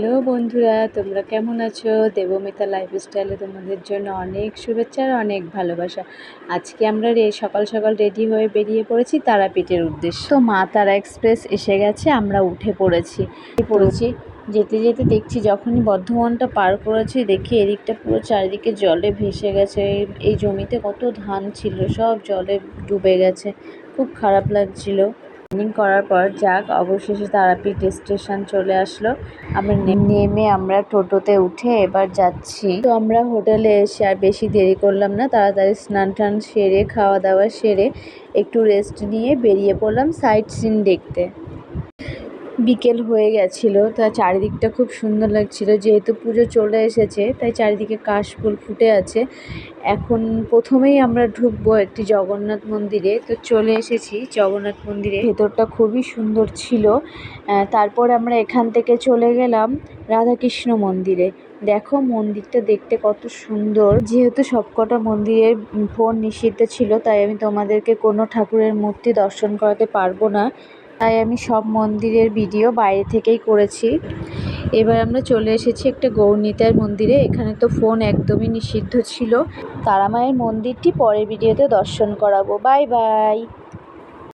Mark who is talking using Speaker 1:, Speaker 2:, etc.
Speaker 1: Hello বন্ধুরা, তোমরা কেমন আছো? দেবমিতা লাইফস্টাইলে তোমাদের জন্য অনেক শুভেচ্ছা আর অনেক ভালোবাসা। আজকে আমরা রে সকাল সকাল রেডি হয়ে বেরিয়ে পড়েছি তারাপীঠের উদ্দেশ্যে। তো মা তারা এক্সপ্রেস এসে গেছে, আমরা উঠে পড়েছি। পড়েছি, যেতে যেতে দেখছি যখনই বর্ধমানটা পার করেছি, দেখি এদিকটা পুরো চারিদিকে জলে ভেসে গেছে। এই- জমিতে কত ধান ছিল, সব জলে ডুবে গেছে। খুব খারাপ লাগছিল। রানিং করার পর যাক, অবশেষে তারাপীঠ স্টেশন চলে আসলো। আমরা নেমে আমরা টোটোতে উঠে এবার যাচ্ছি। তো আমরা হোটেলে এসে আর বেশি দেরি করলাম না, তাড়াতাড়ি স্নান টান সেরে, খাওয়া দাওয়া সেরে একটু রেস্ট নিয়ে বেরিয়ে পড়লাম সাইট সিন দেখতে। বিকেল হয়ে গেছিল, তা চারিদিকটা খুব সুন্দর লাগছিল। যেহেতু পুজো চলে এসেছে, তাই চারিদিকে কাশফুল ফুটে আছে। এখন প্রথমেই আমরা ঢুকবো একটি জগন্নাথ মন্দিরে। তো চলে এসেছি জগন্নাথ মন্দিরে। ভেতরটা খুবই সুন্দর ছিল। তারপর আমরা এখান থেকে চলে গেলাম রাধাকৃষ্ণ মন্দিরে। দেখো মন্দিরটা দেখতে কত সুন্দর। যেহেতু সবকটা মন্দিরের ফোন নিষিদ্ধ ছিল, তাই আমি তোমাদেরকে কোনো ঠাকুরের মূর্তি দর্শন করাতে পারব না। তাই আমি সব মন্দিরের ভিডিও বাইরে থেকেই করেছি। এবার আমরা চলে এসেছি একটা গৌরনীতার মন্দিরে। এখানে তো ফোন একদমই নিষিদ্ধ ছিল। তারা মায়ের মন্দিরটি পরের ভিডিওতে দর্শন করাবো। Bye bye!